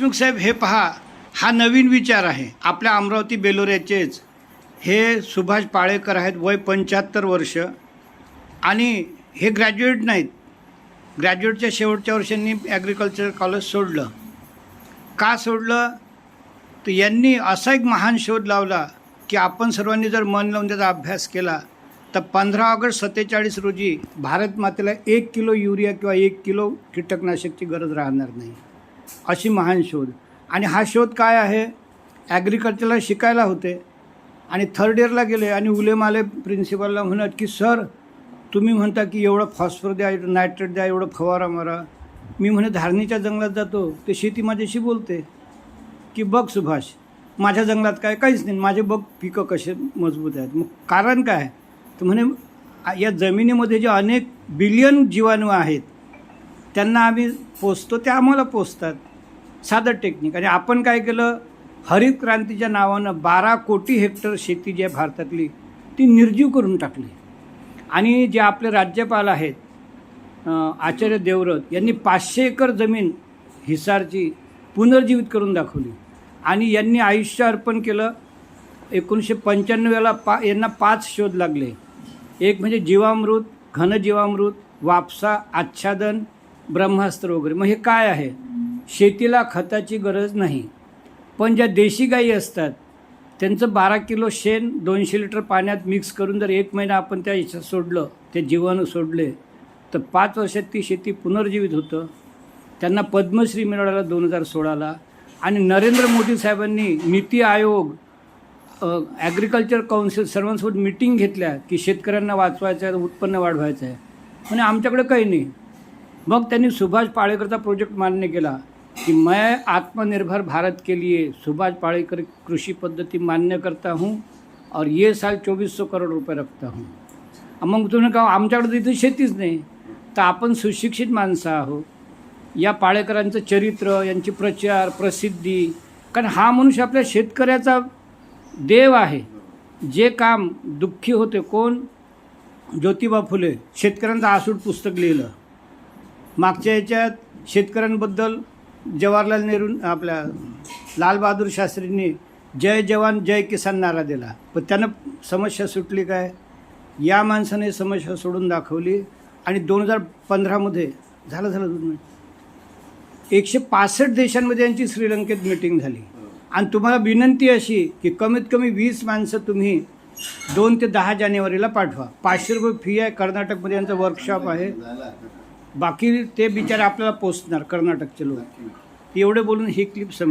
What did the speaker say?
देशमुख साहेब हे पहा हा नवीन विचार आहे. आपल्या अमरावती बेलोऱ्याचेच हे सुभाष पाळेकर आहेत वय पंच्याहत्तर वर्ष. आणि हे ग्रॅज्युएट नाहीत. ग्रॅज्युएटच्या शेवटच्या वर्षांनी ॲग्रिकल्चर कॉलेज सोडलं. का सोडलं? तर यांनी असा एक महान शोध लावला की आपण सर्वांनी जर मन लावून त्याचा अभ्यास केला तर पंधरा ऑगस्ट सत्तेचाळीस रोजी भारत मातेला एक किलो युरिया किंवा एक किलो कीटकनाशकची गरज राहणार नाही. अशी महान शोध. आणि हा शोध काय आहे? ॲग्रिकल्चरला शिकायला होते. आणि थर्ड इयरला गेले आणि उलेमाले प्रिन्सिपलला म्हणत की सर तुम्ही म्हणता की एवढं फॉस्फर द्या नायट्रेट द्या एवढं फवारा मारा. मी म्हणे धारणीच्या जंगलात जातो. ते शेती माझ्याशी बोलते. की बघ सुभाष माझ्या जंगलात काय काहीच नाही. माझे बघ पिकं कसे मजबूत आहेत. मग कारण काय? तर म्हणे या जमिनीमध्ये जे अनेक बिलियन जीवाणू आहेत त्यांना आम्ही पोचतो ते आम्हाला पोचतात साधं टेक्निक आणि आपण काय केलं हरित क्रांतीच्या नावानं बारा कोटी हेक्टर शेती जी आहे भारतातली ती निर्जीव करून टाकली. आणि जे आपले राज्यपाल आहेत आचार्य देवव्रत यांनी पाचशे एकर जमीन हिसारची पुनर्जीवित करून दाखवली. आणि यांनी आयुष्य अर्पण केलं एकोणीसशे पंच्याण्णवला पा यांना पाच शोध लागले. एक म्हणजे जीवामृत घनजीवामृत वापसा आच्छादन ब्रह्मास्त्र वगैरे. मग हे काय आहे? शेतीला खताची गरज नाही. पण ज्या देशी गायी असतात त्यांचं बारा किलो शेण दोनशे लिटर पाण्यात मिक्स करून जर एक महिना आपण त्या याच्यात सोडलं ते जीवाणू सोडले तर पाच वर्षात ती शेती पुनर्जीवित होतं. त्यांना पद्मश्री मिळाला दोन हजार सोळाला. आणि नरेंद्र मोदी साहेबांनी नीती आयोग ॲग्रिकल्चर काउन्सिल सर्वांसोबत मिटिंग घेतल्या की शेतकऱ्यांना वाचवायचं आहे उत्पन्न वाढवायचं आहे. म्हणजे आमच्याकडे काही नाही. मग त्यांनी सुभाष पाळेकरचा प्रोजेक्ट मान्य केला कि मैं आत्मनिर्भर भारत के लिए सुभाष पाळेकर कृषी पद्धति मान्य करता हूँ और ये साल चोवीस सौ करोड रुपये रखता हूँ. मग तुम्ही का आमच्याकडे तिथे शेतीच नाही. तर आपण सुशिक्षित माणसं आहोत. या पाळेकरांचं चरित्र यांची प्रचार प्रसिद्धी कारण हा मनुष्य आपल्या शेतकऱ्याचा देव आहे. जे काम दुःखी होते कोण? ज्योतिबा फुले शेतकऱ्यांचं आसूड पुस्तक लिहिलं. मागच्या याच्यात शेतकऱ्यांबद्दल जवाहरलाल नेहरू आपल्या लालबहादूर शास्त्रींनी जय जवान जय किसान नारा दिला. पण त्यानं समस्या सुटली काय? या माणसाने समस्या सोडून दाखवली आणि दोन हजार पंधरामध्ये झालं झालं दोन एकशे पासष्ट देशांमध्ये यांची श्रीलंकेत मिटिंग झाली. आणि तुम्हाला विनंती अशी की कमीत कमी वीस माणसं तुम्ही दोन ते दहा जानेवारीला पाठवा. पाचशे रुपये फी आहे. कर्नाटकमध्ये यांचं वर्कशॉप आहे. बाकी ते बिचारे आपल्याला पोचणार कर्नाटकचे लोक. एवढे बोलून ही क्लिप संप